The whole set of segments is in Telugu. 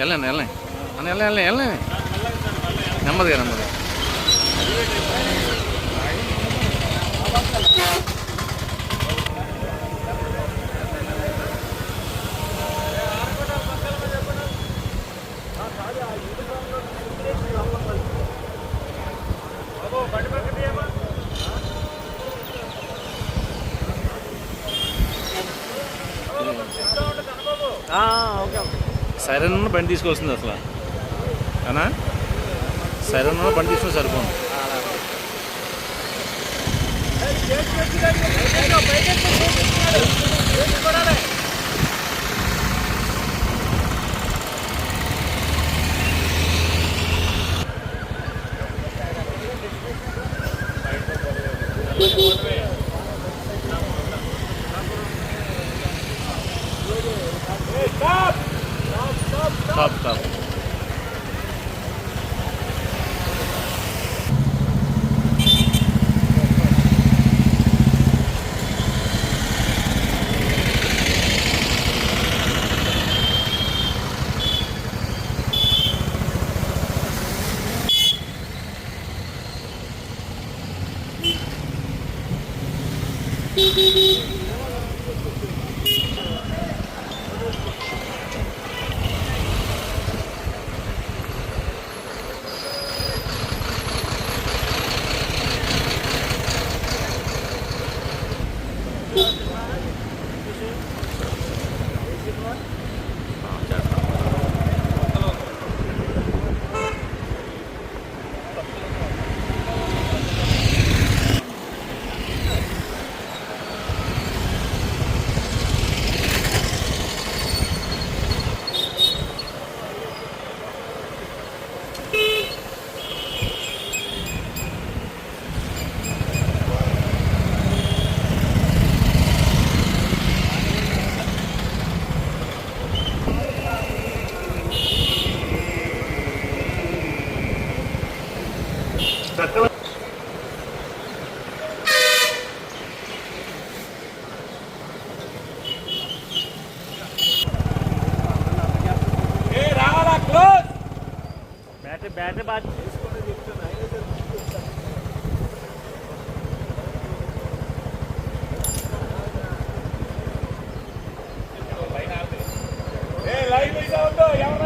గో వెళ్ళండి వెళ్ళండి అని వెళ్ళండి వెళ్ళండి వెళ్ళండి నెమ్మదిగా నెమ్మదిగా ఓకే ఓకే సైరన్ ఉన్న బండి తీసుకొస్తుంది అసలు అనా సైరన్ ఉన్న బండి తీసుకుని సరిపోతుంది బయట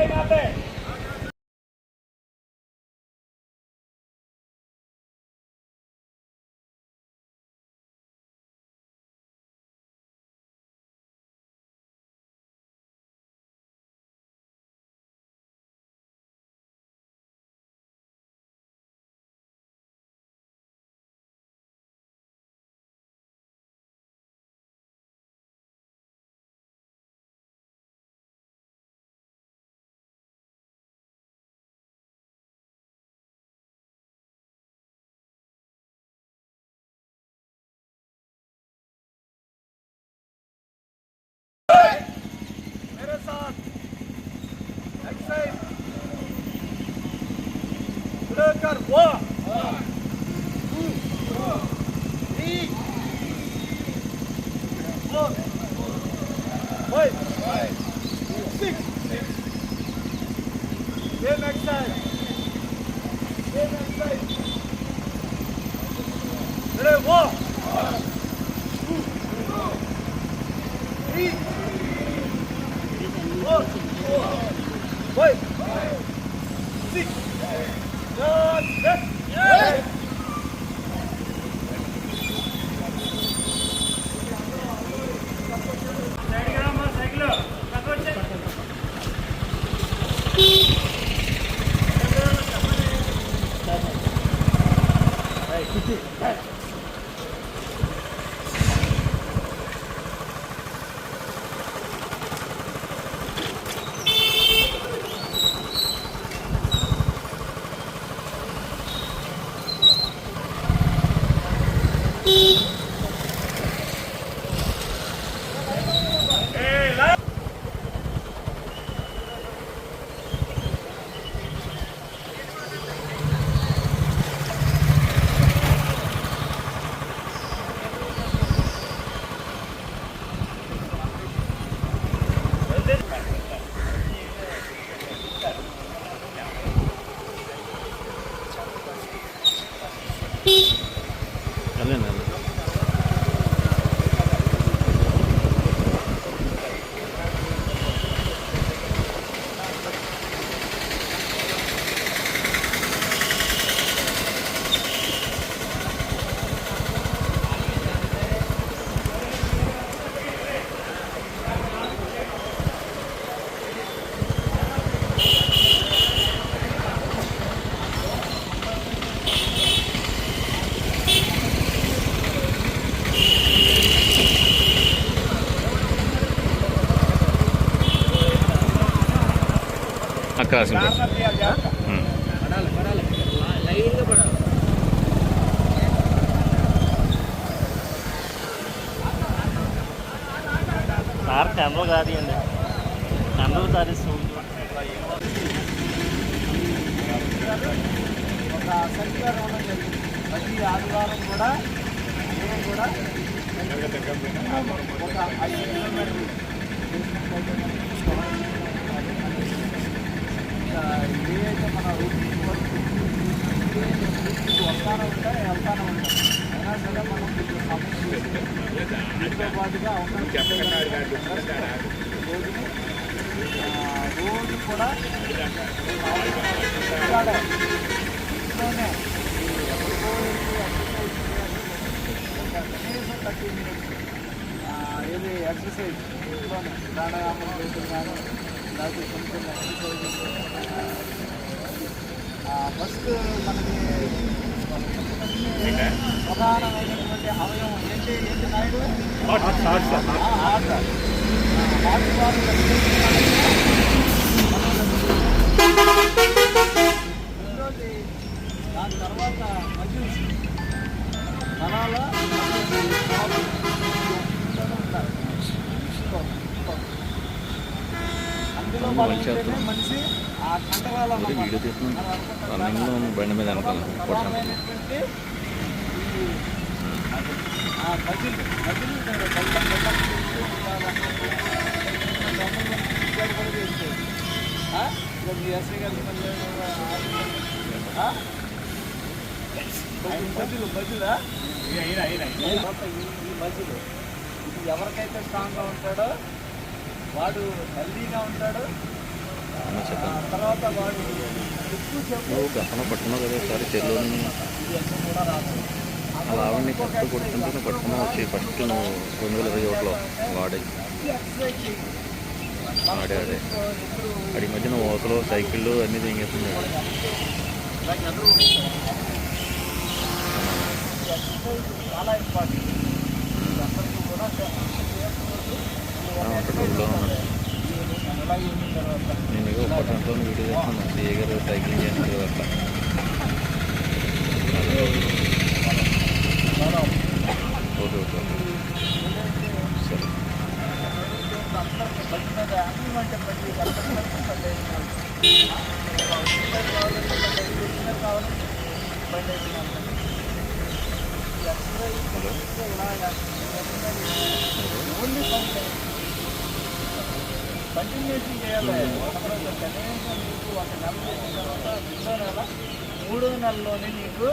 natin. सरकार वाह ఉమ్. సార్ కెమెరా కాదు అండి. కెమెరా సారీస్ ఒక శనివారం ఉండడం జరిగింది. ప్రతి ఆదివారం కూడా నేను కూడా ఒక ఐదు కిలోమీటర్లు. ఏదైతే మన వర్క్ వస్తానే ఉంటాయి వెళ్తానే ఉంటాయి అయినా సరే మనం కొంచెం సమస్య దీంతో పాటుగా ఆ, రోజు కూడా ఇక్కడే ఇంట్లోనే ఎక్కడికో వెళ్ళి ఎక్సర్సైజ్ చేయాలి. ఒక కనీసం థర్టీ మినిట్స్ ఇది ఎక్సర్సైజ్ ఇంట్లోనే ప్రాణాయామం కానీ లేకపోతే ఫస్ట్ మనకి ప్రధానమైనటువంటి అవయవం ఏంటి ఏంటి నాయుడు రెండోది దాని తర్వాత మజిల్స్ నరాల మనిషి ఆ కండరాల వీడియో రన్నింగ్లో బండి మీద వెనకాల కొట్టాను ఆ ఎస్ఐ ఈ ఇది ఎవరికైతే స్ట్రాంగ్గా ఉంటాడో వాడు హెల్దీగా ఉంటాడు. తర్వాత వాడు గతంలో పట్టుకున్నావు కదా ఒకసారి చెల్లోని అలా ఆవిడని కట్టు కొడుతుంటే పట్టుకున్నావు. వచ్చి ఫస్ట్ నువ్వు రెండు వేల ఇరవై ఒకటిలో వాడే. ఆడే ఆడే అడి మధ్యన ఓకలు సైకిళ్ళు అన్నీ ఎక్సర్సైజ్ చాలా ఇంపార్టెంట్. నేను వీడియో చేస్తున్నాను సీఏ గారు సైక్లింగ్ చేస్తున్నారు అట్లా ఓకే ఓకే ఓకే. సరే. అందరికీ కంటిన్యూషన్ చేయాలి. ఒకరోజు కనీసం నీకు ఒక నెల చేసిన తర్వాత రెండో నెల మూడో నెలలోనే నీకు.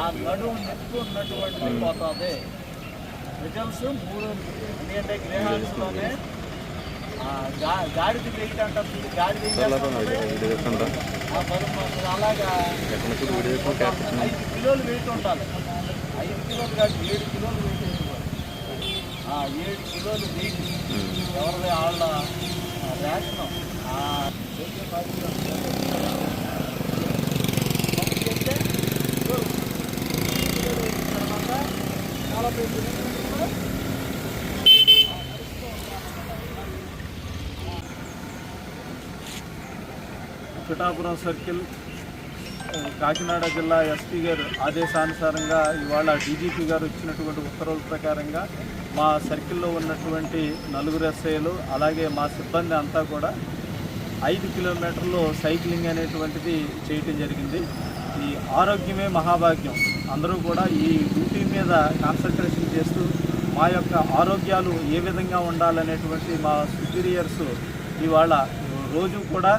ఆ నడుము నెక్కు ఉన్నటువంటి పోతుంది. రిజల్ట్స్ మూడు ఎందుకంటే గ్రహాల్స్లోనే గాడిద వెయిట్ అంటారు గాడిద అలాగా ఐదు కిలోలు వెయిట్ ఉండాలి. ఐదు కిలోలు కాదు ఏడు కిలోలు. ఆ ఏడు కిలోలు వెయిట్ ఎవరిది వాళ్ళ రేషన్. పిఠాపురం సర్కిల్ కాకినాడ జిల్లా ఎస్పీ గారు ఆదేశానుసారంగా ఇవాళ డీజీపీ గారు ఇచ్చినటువంటి ఉత్తర్వుల ప్రకారంగా మా సర్కిల్లో ఉన్నటువంటి నలుగురు ఎస్ఐలు అలాగే మా సిబ్బంది అంతా కూడా ఐదు కిలోమీటర్లు సైక్లింగ్ అనేటువంటిది చేయటం జరిగింది. ఈ ఆరోగ్యమే మహాభాగ్యం. అందరూ కూడా ఈ డ్యూటీ మీద కాన్సన్ట్రేషన్ చేస్తూ మా యొక్క ఆరోగ్యాలు ఏ విధంగా ఉండాలనేటువంటి మా సుపీరియర్స్ ఇవాళ రోజు కూడా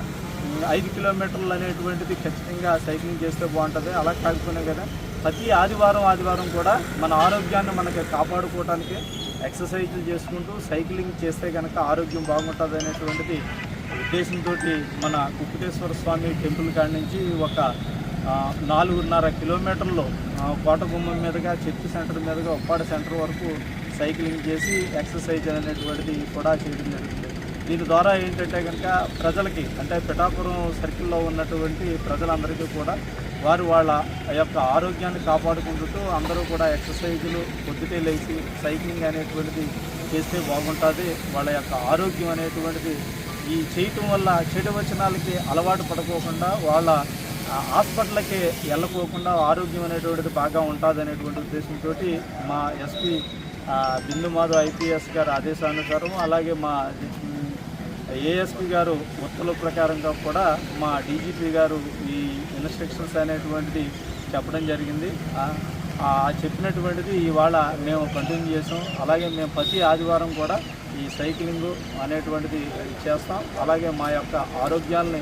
ఐదు కిలోమీటర్లు అనేటువంటిది ఖచ్చితంగా సైక్లింగ్ చేస్తే బాగుంటుంది. అలా కాకపోయినా కదా ప్రతి ఆదివారం ఆదివారం కూడా మన ఆరోగ్యాన్ని మనకి కాపాడుకోవడానికి ఎక్సర్సైజ్లు చేసుకుంటూ సైక్లింగ్ చేస్తే కనుక ఆరోగ్యం బాగుంటుంది అనేటువంటిది ఉద్దేశంతో మన కుక్కుటేశ్వర స్వామి టెంపుల్ కాడి నుంచి ఒక నాలుగున్నర కిలోమీటర్లు కోటగుమ్మం మీదుగా చర్చి సెంటర్ మీదుగా ఉప్పాడ సెంటర్ వరకు సైక్లింగ్ చేసి ఎక్సర్సైజ్ అనేటువంటిది కూడా చేయడం జరుగుతుంది. దీని ద్వారా ఏంటంటే కనుక ప్రజలకి అంటే పిఠాపురం సర్కిల్లో ఉన్నటువంటి ప్రజలందరికీ కూడా వారు వాళ్ళ యొక్క ఆరోగ్యాన్ని కాపాడుకుంటూ అందరూ కూడా ఎక్సర్సైజులు పొద్దుటే లేచి సైక్లింగ్ అనేటువంటిది చేస్తే బాగుంటుంది. వాళ్ళ యొక్క ఆరోగ్యం అనేటువంటిది ఈ చేయటం వల్ల చెడు వచనాలకి అలవాటు పడుకోకుండా వాళ్ళ హాస్పిటల్కి వెళ్ళకోకుండా ఆరోగ్యం అనేటువంటిది బాగా ఉంటుంది అనేటువంటి ఉద్దేశంతో మా ఎస్పీ బిందు మాధవ్ ఐపీఎస్ గారి ఆదేశానుసారం అలాగే మా ఏఎస్పి గారు ఉత్తర్వుల ప్రకారంగా కూడా మా డీజీపీ గారు ఈ ఇన్స్ట్రక్షన్స్ అనేటువంటిది చెప్పడం జరిగింది. చెప్పినటువంటిది ఇవాళ మేము కంటిన్యూ చేసాం. అలాగే మేము ప్రతి ఆదివారం కూడా ఈ సైక్లింగ్ అనేటువంటిది చేస్తాం. అలాగే మా యొక్క ఆరోగ్యాల్ని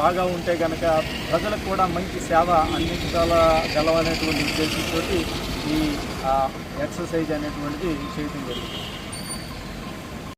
బాగా ఉంటే కనుక ప్రజలకు కూడా మంచి సేవ అందించగల గలవనేటువంటి ఉద్దేశంతో ఈ ఎక్సర్సైజ్ అనేటువంటిది చేయడం జరుగుతుంది